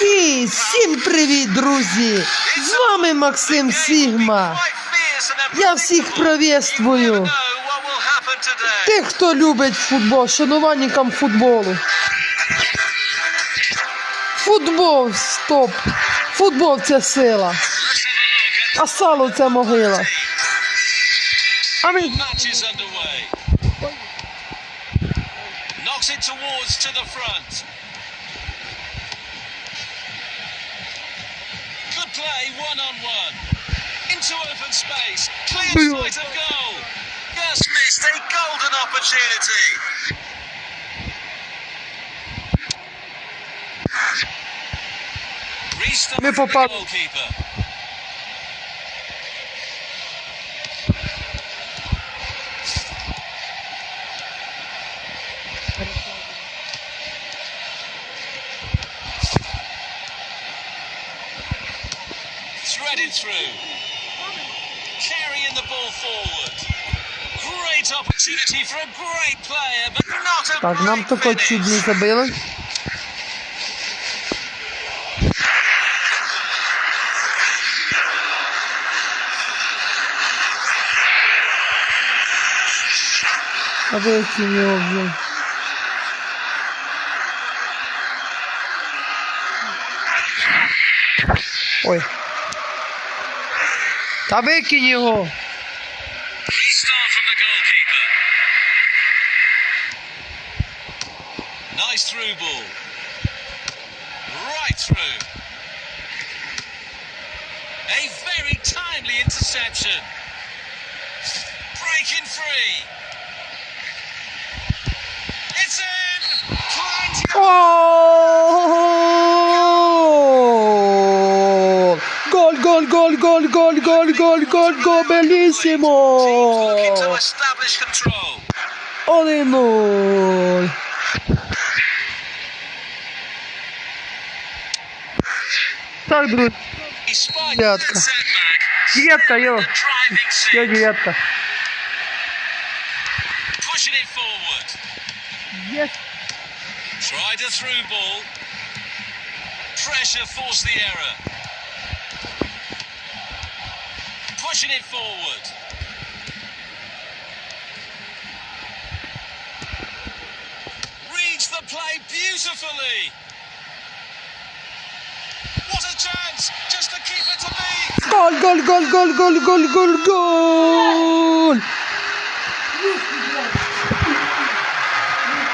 І всім привіт, друзі! З вами Максим Сігма. Я всіх приветствую. Тих, хто любить футбол, шанувальникам футболу. Футбол стоп. Футбол це сила. А сало це могила. А ми it to the front. Good play, one on one. Into open space. Clear sight of goal. Yes, missed a golden opportunity. restart the goalkeeper. Threaded through. Carrying the ball forward. Great opportunity for a great player, but not a так, нам great тако чуть finish. не забили. А ви які в нього, блін. Ой. Tabii ki Nice through ball. Right through. A very timely interception. Breaking free. It's in. Oh! гол, гол, гол, гол, гол, гол, гол, белісімо! looking to establish control. 1-0. Так, друзі, Despite Девятка. the setback, дев'ятка, йо, the driving йо, seat, дев'ятка. pushing it forward. Єс. Tried a through ball. Pressure forced the error. pushing it forward. Reads the play beautifully. What a chance just to keep it to me. Goal, goal, goal, goal, goal, goal, goal, goal.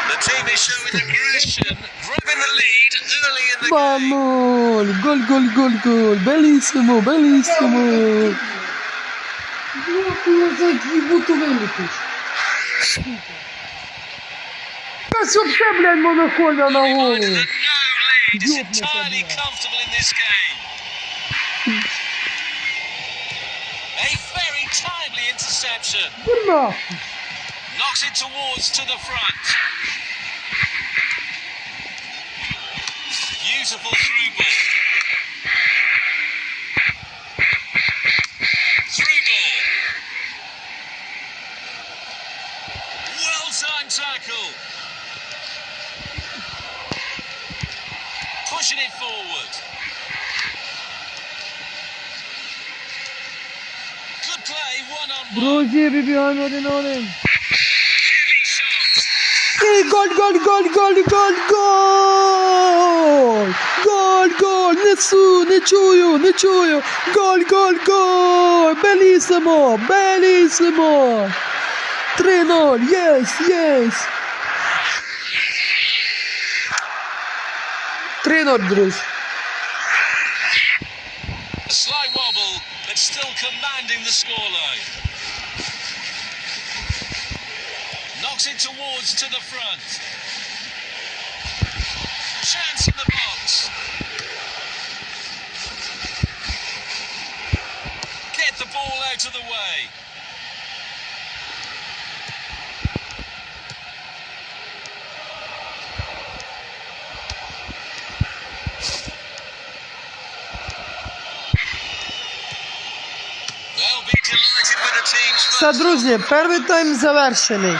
The team is showing aggression, grabbing the lead early in the Vamos. game. Vamos, Goal! Goal! Goal! gol. Bellissimo, bellissimo. Та вообще, блядь, монохольна на Reminded голову. that no lead is entirely comfortable in this game. A very timely interception. Дурна. Knocks it towards to the front. Beautiful through ball. middle. Pushing it forward. Good play, one on one. Brozier be behind Odin Odin. Goal, goal, goal, goal, goal, goal! Goal, goal, nessuno, ne čuju, ne čuju! Goal, goal, goal! Bellissimo, bellissimo! 3-0, yes, yes! Trenor Drews. A slight wobble, but still commanding the scoreline. Knocks it towards to the front. Chance in the box. Get the ball out of the way. Все, друзі, перший тайм завершений.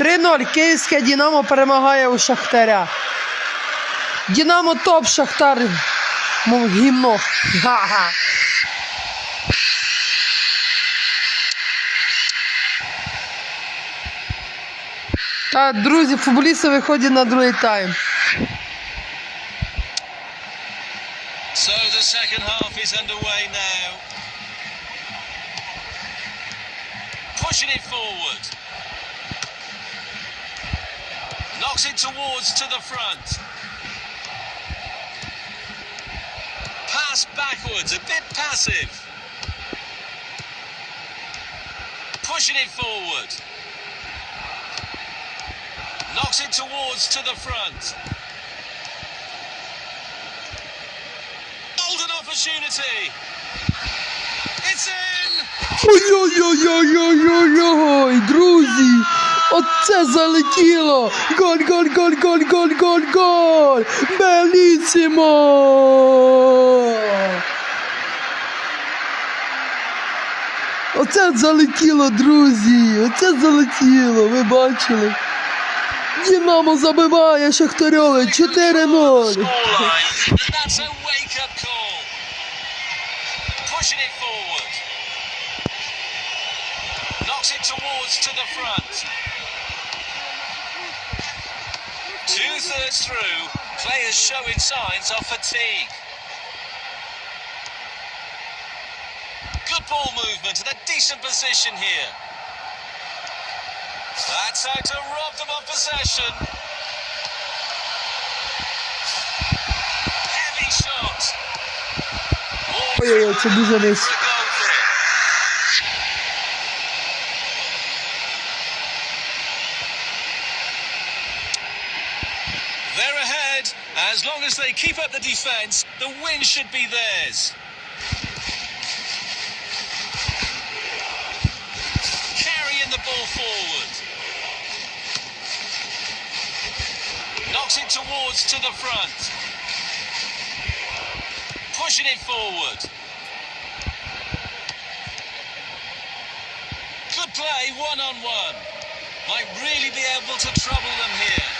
3-0. Київське Дінамо перемагає у Шахтаря. Дінамо топ Шахтар. Мов гімно. Ха-ха. Та, друзі, футболісти виходять на другий тайм. Knocks it towards to the front. Pass backwards, a bit passive. Pushing it forward. Knocks it towards to the front. Golden opportunity. It's in. Ой-ой-ой-ой-ой-ой, друзі! Оце залетіло! Голь, голь, голь, голь, голь, голь, голь! Белісімо! Оце залетіло, друзі! Оце залетіло, ви бачили? Динамо забиває Шахтарьове 4-0. Scoreline. And that's a wake up call. Pushing it forward. Knocks it towards to the front. Two thirds through, players showing signs of fatigue. Good ball movement and a decent position here. That's how to rob them of possession. Heavy shot. yeah, co dużo miejsca. Long as they keep up the defence, the win should be theirs. Carrying the ball forward. Knocks it towards to the front. Pushing it forward. Good play, one on one. Might really be able to trouble them here.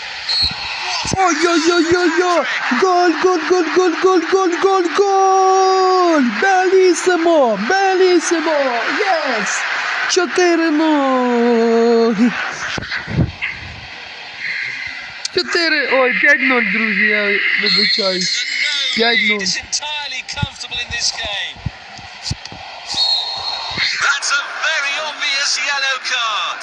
What Ой-ой-ой-ой-ой! Голь, голь, голь, голь, голь, голь, голь, голь! Белісимо! Белісимо! Єс! 4-0! 4, ой, 5-0, друзі, я вибачаюсь. But no Пять lead ноль. is entirely comfortable in this game. That's a very obvious yellow card.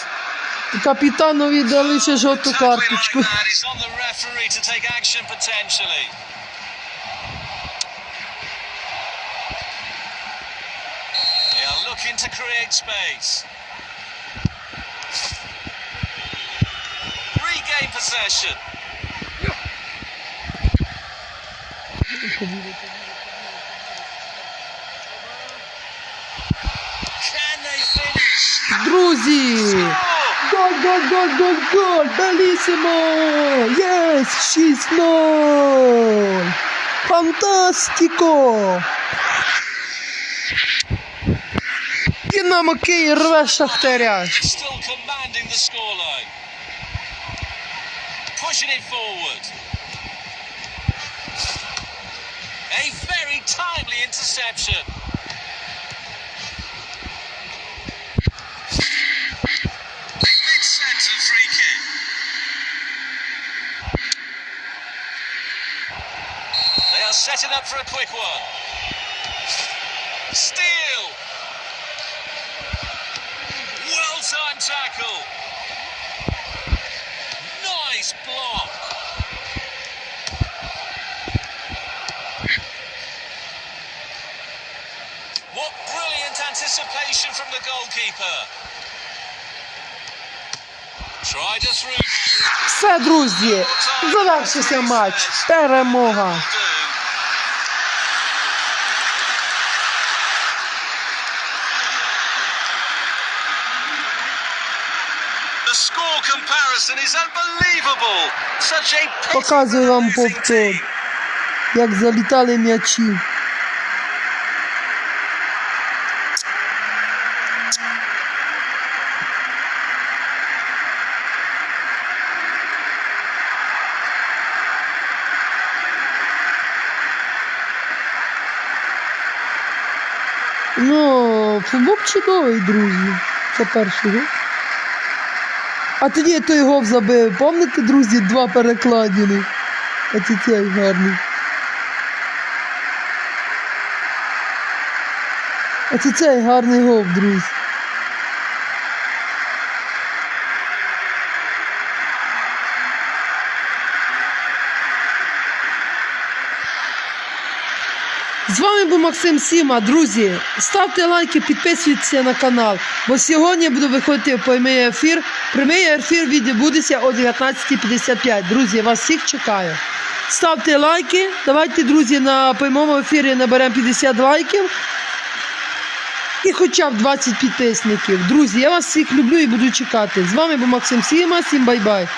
Капітанові дали ще жовту Tackling like карточку. that is on the referee to take action potentially. They are looking to create space. Regain possession. Can they finish? Друзі! Oh, Голь, голь, голь, голь, голь! Белісимо! Єс! 6-0! Фантастико! Динамо Київ рве Шахтаря. Still commanding the scoreline. Pushing it forward. A very timely interception. for a quick one. Steal. Well timed tackle. Nice block. What brilliant anticipation from the goalkeeper. Tried a through. Все, друзі, завершився матч. Перемога. Pokażę wam chłopcze, jak zalitali mnie ci. No, chłopcze gołej drugi, za pierwszego. А тоді той гол забив. Пам'ятаєте, друзі, два перекладіни. А це цей гарний. А це цей гарний гол, друзі. З вами був Максим Сіма, друзі. Ставте лайки, підписуйтесь на канал. Бо сьогодні буду виходити в прямий ефір. Прямий ефір відбудеться о 19.55. Друзі, я вас всіх чекаю. Ставте лайки. Давайте, друзі, на прямому ефірі наберемо 50 лайків. І хоча б 20 підписників. Друзі, я вас всіх люблю і буду чекати. З вами був Максим Сіма. Всім бай-бай.